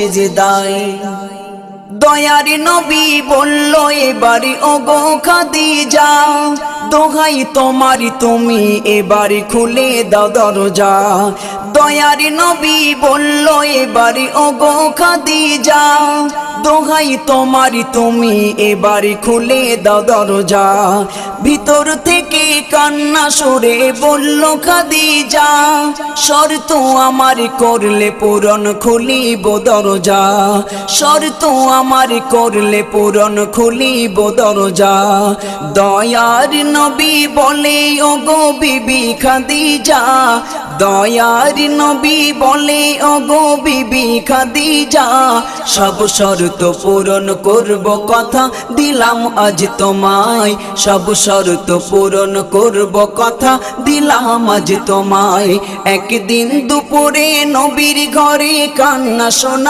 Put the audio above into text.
সেজে দায় দয়ার নবী বলল, এবারে ওগো খাদিজা, দোহাই তোমারি, তুমি এবারে খুলে দাও দরজা। দয়ার নবী বলল, এবারে ওগো খাদিজা, দোহাই তোমারি, তুমি এবারে খুলে দাও দরজা। ভিতর থেকে কান্না সরে বলল, খাদিজা, শর্ত আমার করলে পূরণ খুলিব দরজা। শর্ত আমার করলে পূরণ খুলিব দরজা। দয়ার নবী বলে ও গো বিবি খাদিজা দয়ার নবী বলে অগো বিবি খাদিজা, সব শর্ত পূরণ করব কথা দিলাম আজ তোমায়। সব শর্ত পূরণ করব কথা দিলাম আজ তোমায়। একদিন দুপুরে নবীর ঘরে কান্না শোনা